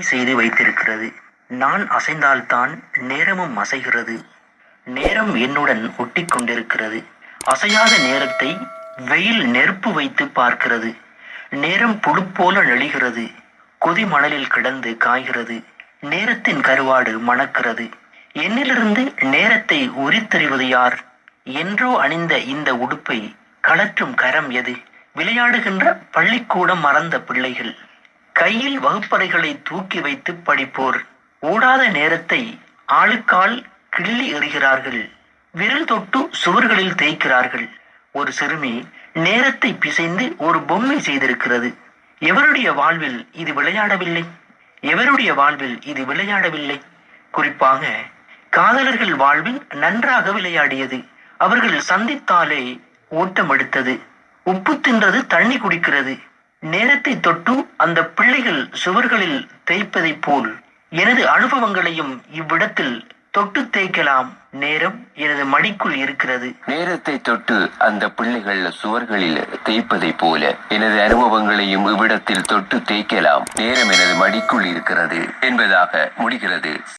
செய்து வைத்திருக்கிறது. நான் அசைந்தால்தான் நேரமும் அசைகிறது. நேரம் என்னுடன் ஒட்டிக் கொண்டிருக்கிறது. அசையாத நேரத்தை வெயில் நெருப்பு வைத்து பார்க்கிறது. நேரம் புழு போல நெளிகிறது. கொதி மணலில் கிடந்து காய்கிறது. நேரத்தின் கருவாடு மணக்கிறது. என்னிலிருந்து நேரத்தை உரித்தறிவது யார்? என்றோ அணிந்த இந்த உடுப்பை கலற்றும் கரம் எது? விளையாடுகின்ற பள்ளிக்கூடம் மறந்த பிள்ளைகள். கையில் வகுப்பறைகளை தூக்கி வைத்து படிப்போர். ஓடாத நேரத்தை ஆளுக்கால் கிள்ளி எறிகிறார்கள். விரல் தொட்டு சுவர்களில் தேய்க்கிறார்கள். ஒரு சிறுமி நேரத்தை பிசைந்து ஒரு பொம்மை செய்திருக்கிறது. எவருடைய வாழ்வில் இது விளையாடவில்லை? எவருடைய வாழ்வில் இது விளையாடவில்லை? குறிப்பாக காதலர்கள் வாழ்வில் நன்றாக விளையாடியது. அவர்கள் சந்தித்தாலே ஓட்டம் எடுத்தது உப்பு தின்றது தண்ணி குடிக்கிறது. நேரத்தை தொட்டு அந்த பிள்ளைகள் சுவர்களில் தேய்ப்பதைப் போல் எனது அனுபவங்களையும் இவ்விடத்தில் தொட்டு தேய்க்கலாம் நேரம் எனது மடிக்குள் இருக்கிறது. நேரத்தை தொட்டு அந்த பிள்ளைகள் சுவர்களில் தேய்ப்பதைப் போல எனது அனுபவங்களையும் இவ்விடத்தில் தொட்டு தேய்க்கலாம். நேரம் எனது மடிக்குள் இருக்கிறது என்பதாக முடிகிறது.